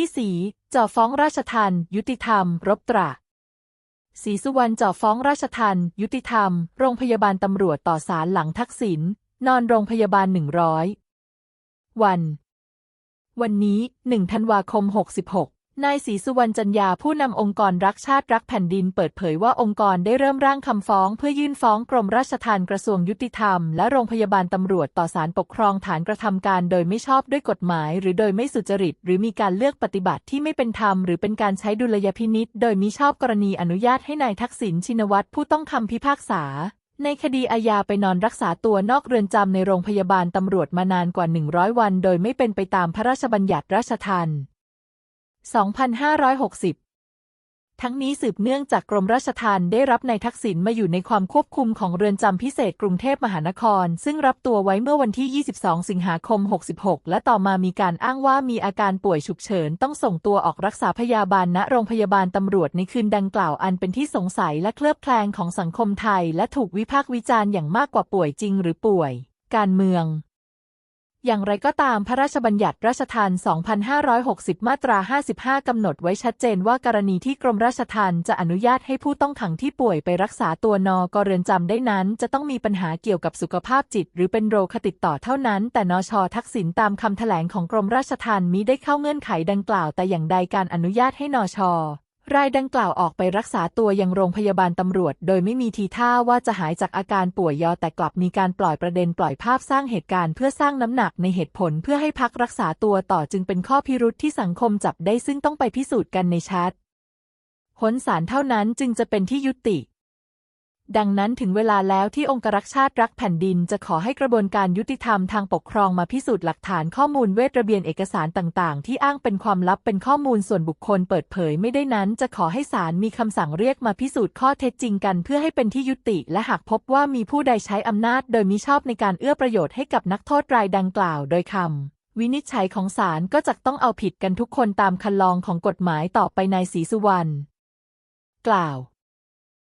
พี่สีจ่อฟ้องราชทันยุติธรรม รบตราศรีสุวรรณจ่อฟ้องราชทันยุติธรรม โรงพยาบาลตำรวจต่อศาลหลังทักษิณนอนโรงพยาบาลหนึ่งร้อยวัน วันนี้หนึ่งธันวาคมหกสิบหก นายศรีสุวรรณจันยาผู้นำองค์กรรักชาติรักแผ่นดินเปิดเผยว่าองค์กรได้เริ่มร่างคำฟ้องเพื่อยื่นฟ้องกรมราชทัณฑ์กระทรวงยุติธรรมและโรงพยาบาลตำรวจต่อศาลปกครองฐานกระทำการโดยไม่ชอบด้วยกฎหมาย หรือโดยไม่สุจริต หรือมีการเลือกปฏิบัติที่ไม่เป็นธรรม หรือเป็นการใช้ดุลยพินิษโดยมิชอบกรณีอนุญาตให้นายทักษิณชินวัตรผู้ต้องคำพิพากษาในคดีอาญาไปนอนรักษาตัวนอกเรือนจำในโรงพยาบาลตำรวจมานานกว่า 100 วัน โดยไม่เป็นไปตามพระราชบัญญัติราชทัณฑ์ 2560 ทั้งนี้สืบเนื่องจากกรมราชทัณฑ์ได้รับนายทักษิณมาอยู่ในความควบคุมของเรือนจำพิเศษกรุงเทพมหานคร ซึ่งรับตัวไว้เมื่อวันที่ 22 สิงหาคม 66 และต่อมามีการอ้างว่ามีอาการป่วยฉุกเฉิน ต้องส่งตัวออกรักษาพยาบาลณโรงพยาบาลตำรวจในคืนดังกล่าวอันเป็นที่สงสัยและเคลือบแคลงของสังคมไทย และถูกวิพากษ์วิจารณ์อย่างมากกว่าป่วยจริงหรือป่วย การเมือง อย่างไรก็ตามพระราชบัญญัติราชทัณฑ์2560 มาตรา 55 กำหนดไว้ชัดเจนว่ากรณีที่กรมราชทัณฑ์จะอนุญาตให้ผู้ต้องขังที่ป่วยไปรักษาตัวนอกเรือนจำได้นั้น จะต้องมีปัญหาเกี่ยวกับสุขภาพจิต หรือเป็นโรคติดต่อเท่านั้น แต่นชทักษิณตามคำแถลงของกรมราชทัณฑ์มิได้เข้าเงื่อนไขดังกล่าวแต่อย่างใดการอนุญาตให้นช รายดังกล่าวออกไปรักษาตัวยังโรงพยาบาลตำรวจ โดยไม่มีทีท่าว่าจะหายจากอาการป่วยยอแต่กลับมีการปล่อยประเด็นปล่อยภาพสร้างเหตุการณ์เพื่อสร้างน้ำหนักในเหตุผลเพื่อให้พักรักษาตัวต่อจึงเป็นข้อพิรุธที่สังคมจับได้ซึ่งต้องไปพิสูจน์กันในชัดผลสารเท่านั้นจึงจะเป็นที่ยุติ ดังนั้นถึงเวลาแล้วที่องครักษ์ชาติรักแผ่นดิน จะขอให้กระบวนการยุติธรรมทางปกครองมาพิสูจน์หลักฐานข้อมูลเวทระเบียนเอกสารต่างๆ ที่อ้างเป็นความลับเป็นข้อมูลส่วนบุคคลเปิดเผยไม่ได้นั้นจะขอให้ศาลมีคำสั่งเรียกมาพิสูจน์ข้อเท็จจริงกัน เพื่อให้เป็นที่ยุติและหากพบว่ามีผู้ใดใช้อำนาจ โดยมิชอบในการเอื้อประโยชน์ให้กับนักโทษรายดังกล่าว โดยคำวินิจฉัยของศาลก็จะต้องเอาผิดกันทุกคนตามคันลองของกฎหมายต่อไปนายศรีสุวรรณกล่าว